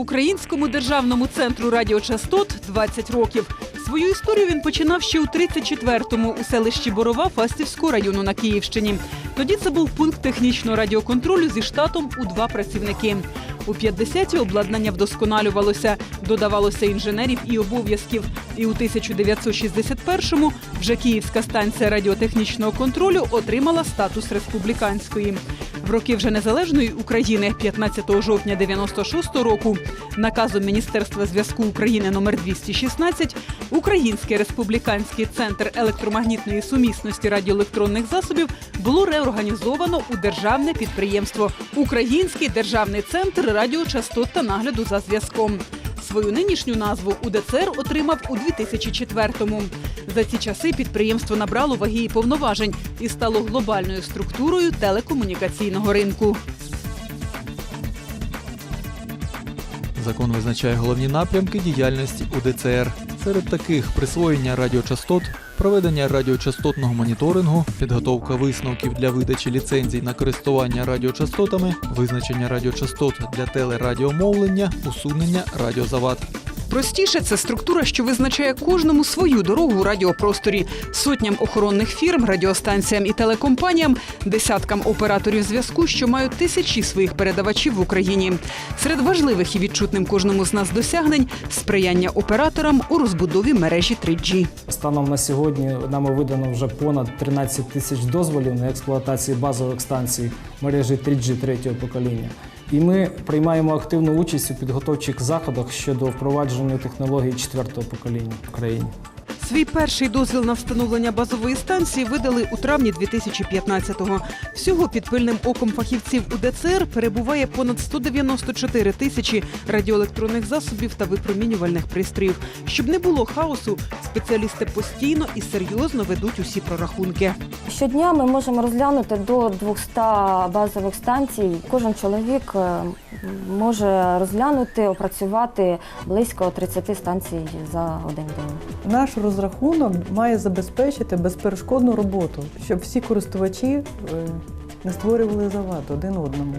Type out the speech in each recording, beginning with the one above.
Українському державному центру радіочастот 20 років. Свою історію він починав ще у 34-му у селищі Борова Фастівського району на Київщині. Тоді це був пункт технічного радіоконтролю зі штатом у два працівники. У 50-ті обладнання вдосконалювалося, додавалося інженерів і обов'язків. І у 1961-му вже Київська станція радіотехнічного контролю отримала статус республіканської. В роки вже незалежної України, 15 жовтня 96 року, наказом Міністерства зв'язку України номер 216 Український республіканський центр електромагнітної сумісності радіоелектронних засобів було реорганізовано у державне підприємство Український державний центр радіочастот та нагляду за зв'язком. Свою нинішню назву УДЦР отримав у 2004-му. За ці часи підприємство набрало ваги і повноважень і стало глобальною структурою телекомунікаційного ринку. Закон визначає головні напрямки діяльності УДЦР. Серед таких присвоєння радіочастот, проведення радіочастотного моніторингу, підготовка висновків для видачі ліцензій на користування радіочастотами, визначення радіочастот для телерадіомовлення, усунення радіозавад. Простіше це структура, що визначає кожному свою дорогу у радіопросторі, сотням охоронних фірм, радіостанціям і телекомпаніям, десяткам операторів зв'язку, що мають тисячі своїх передавачів в Україні. Серед важливих і відчутним кожному з нас досягнень сприяння операторам у розбудові мережі 3G. Станом на сьогодні нами видано вже понад 13 тисяч дозволів на експлуатацію базових станцій мережі 3G третього покоління. І ми приймаємо активну участь у підготовчих заходах щодо впровадження технологій четвертого покоління в Україні. Свій перший дозвіл на встановлення базової станції видали у травні 2015-го. Всього під пильним оком фахівців УДЦР перебуває понад 194 тисячі радіоелектронних засобів та випромінювальних пристроїв. Щоб не було хаосу, спеціалісти постійно і серйозно ведуть усі прорахунки. Щодня ми можемо розглянути до 200 базових станцій. Кожен чоловік е, може розглянути, опрацювати близько 30 станцій за один день. Наш розрахунок має забезпечити безперешкодну роботу, щоб всі користувачі е, не створювали завад один одному.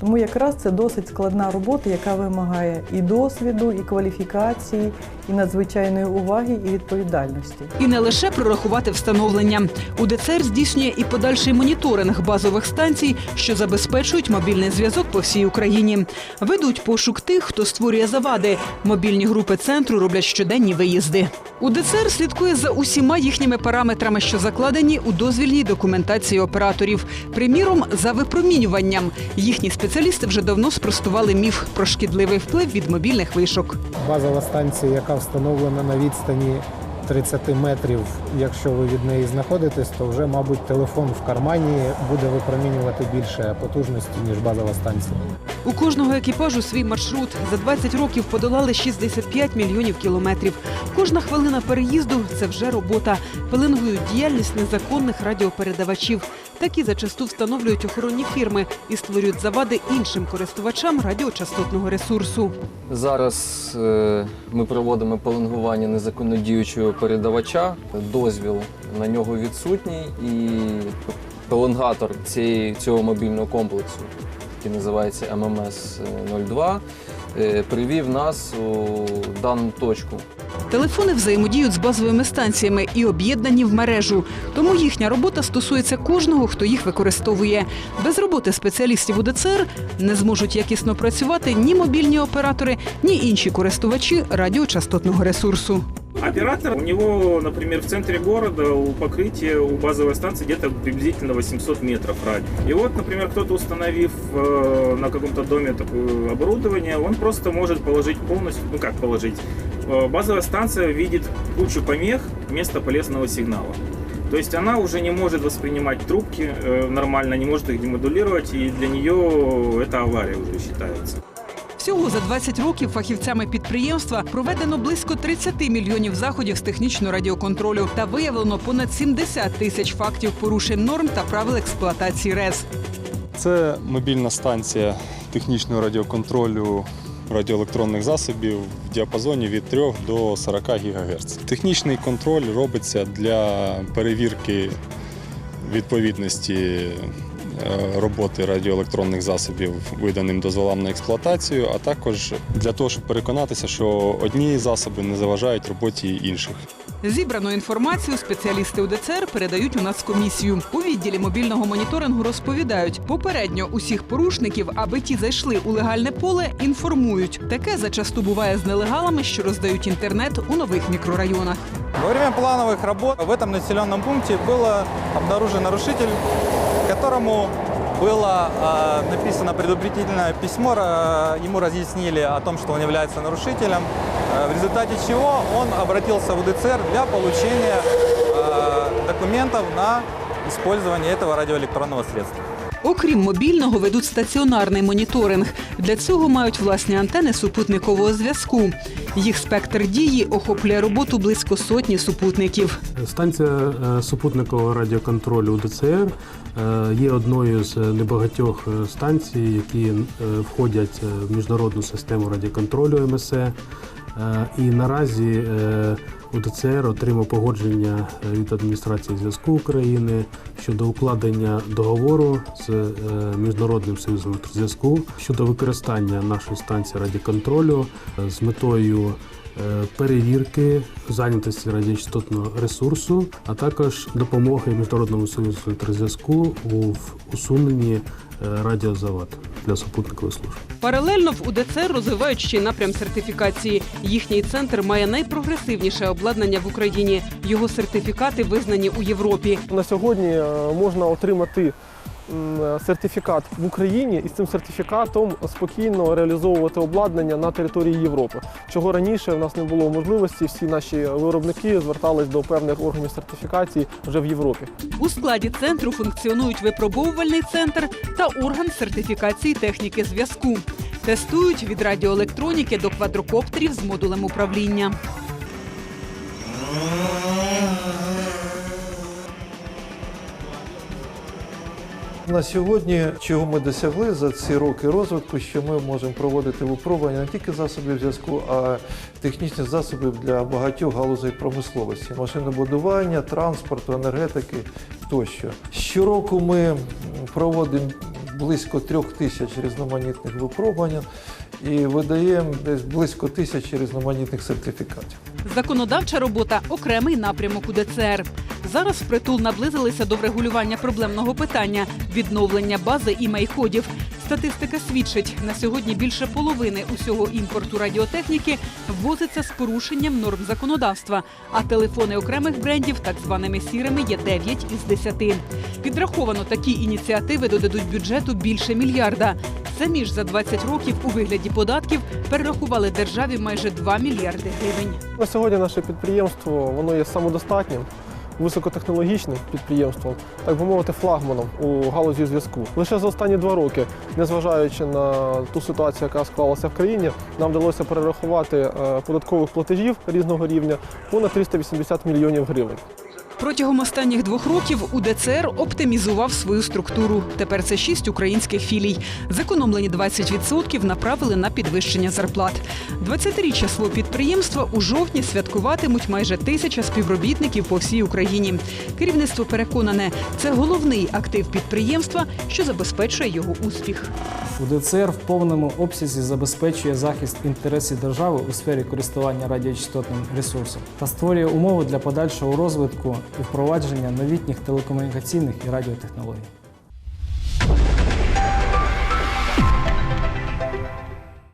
Тому якраз це досить складна робота, яка вимагає і досвіду, і кваліфікації, і надзвичайної уваги і відповідальності. І не лише прорахувати встановлення. УДЦР здійснює і подальший моніторинг базових станцій, що забезпечують мобільний зв'язок по всій Україні. Ведуть пошук тих, хто створює завади. Мобільні групи центру роблять щоденні виїзди. УДЦР слідкує за усіма їхніми параметрами, що закладені у дозвільній документації операторів. Приміром, за випромінюванням. Їхні спеціалісти вже давно спростували міф про шкідливий вплив від мобільних вишок. Базова станція, яка встановлена на відстані 30 метрів, якщо ви від неї знаходитесь, то вже, мабуть, телефон в кармані буде випромінювати більше потужності, ніж базова станція. У кожного екіпажу свій маршрут. За 20 років подолали 65 мільйонів кілометрів. Кожна хвилина переїзду це вже робота. Пеленгують діяльність незаконних радіопередавачів. Такі зачасту встановлюють охоронні фірми і створюють завади іншим користувачам радіочастотного ресурсу. Зараз е, ми проводимо пеленгування незаконно діючого передавача. Дозвіл на нього відсутній, і пеленгатор цієї, цього мобільного комплексу, який називається ММС 02, е, привів нас у дану точку. Телефони взаємодіють з базовими станціями і об'єднані в мережу. Тому їхня робота стосується кожного, хто їх використовує. Без роботи спеціалістів УДЦР не зможуть якісно працювати ні мобільні оператори, ні інші користувачі радіочастотного ресурсу. Оператор, у него, например, в центре города у покрытия у базовой станции где-то приблизительно 800 метров радиус. И вот, например, кто-то установив э, на каком-то доме такое оборудование, он просто может положить полностью, ну как положить, Э, базовая станция видит кучу помех вместо полезного сигнала. То есть она уже не может воспринимать трубки э, нормально, не может их демодулировать, и для нее это авария уже считается. Всього за 20 років фахівцями підприємства проведено близько 30 мільйонів заходів з технічного радіоконтролю та виявлено понад 70 тисяч фактів порушень норм та правил експлуатації РЕС. Це мобільна станція технічного радіоконтролю радіоелектронних засобів в діапазоні від 3 до 40 ГГц. Технічний контроль робиться для перевірки відповідності роботи радіоелектронних засобів виданим дозволам на експлуатацію, а також для того, щоб переконатися, що одні засоби не заважають роботі інших. Зібрану інформацію спеціалісти УДЦР передають у Нацкомісію. У відділі мобільного моніторингу розповідають, попередньо усіх порушників, аби ті зайшли у легальне поле, інформують. Таке зачасту буває з нелегалами, що роздають інтернет у нових мікрорайонах. Во время плановых работ в этом населенном пункте было обнаружен нарушитель, которому было э, написано предупредительное письмо, э, ему разъяснили о том, что он является нарушителем, э, в результате чего он обратился в УДЦР для получения э, документов на использование этого радиоэлектронного средства. Окрім мобільного, ведуть стаціонарний моніторинг. Для цього мають власні антени супутникового зв'язку. Їх спектр дії охоплює роботу близько сотні супутників. Станція е, супутникового радіоконтролю УДЦР е, є одною з небагатьох е, станцій, які входять в міжнародну систему радіоконтролю МСЕ. Е, І наразі е, УДЦР отримав погодження е, від адміністрації зв'язку України щодо укладення договору з міжнародним союзом зв'язку щодо використання нашої станції радіоконтролю з метою перевірки зайнятості радіочастотного ресурсу, а також допомоги міжнародному союзу електрозв'язку у усуненні е, радіозавад для супутникових служб. Паралельно в УДЦ розвивають ще й напрям сертифікації. Їхній центр має найпрогресивніше обладнання в Україні. Його сертифікати визнані у Європі. На сьогодні е, можна отримати сертифікат в Україні і з цим сертифікатом спокійно реалізовувати обладнання на території Європи. Чого раніше в нас не було можливості, всі наші виробники звертались до певних органів сертифікації вже в Європі. У складі центру функціонують випробовувальний центр та орган сертифікації техніки зв'язку. Тестують від радіоелектроніки до квадрокоптерів з модулем управління. На сьогодні, чого ми досягли за ці роки розвитку, що ми можемо проводити випробування не тільки засобів зв'язку, а технічні засоби для багатьох галузей промисловості, машинобудування, транспорту, енергетики тощо. Щороку ми проводимо близько трьох тисяч різноманітних випробувань і видаємо десь близько тисячі різноманітних сертифікатів. Законодавча робота окремий напрямок у ДЦР. Зараз впритул наблизилися до врегулювання проблемного питання відновлення бази імей-кодів. Статистика свідчить, на сьогодні більше половини усього імпорту радіотехніки ввозиться з порушенням норм законодавства. А телефони окремих брендів, так званими сірими, є 9 із 10. Підраховано, такі ініціативи додадуть бюджету більше мільярда. Самі ж за 20 років у вигляді податків перерахували державі майже 2 мільярди гривень. На сьогодні наше підприємство воно є самодостатнім. Високотехнологічним підприємством, так би мовити, флагманом у галузі зв'язку. Лише за останні два роки, незважаючи на ту ситуацію, яка склалася в країні, нам вдалося перерахувати е, податкових платежів різного рівня понад 380 мільйонів гривень. Протягом останніх двох років УДЦР оптимізував свою структуру. Тепер це шість українських філій. Зекономлені 20% направили на підвищення зарплат. 20-річчя свого підприємства у жовтні святкуватимуть майже тисяча співробітників по всій Україні. Керівництво переконане, це головний актив підприємства, що забезпечує його успіх. УДЦР в повному обсязі забезпечує захист інтересів держави у сфері користування радіочастотним ресурсом та створює умови для подальшого розвитку і впровадження новітніх телекомунікаційних і радіотехнологій.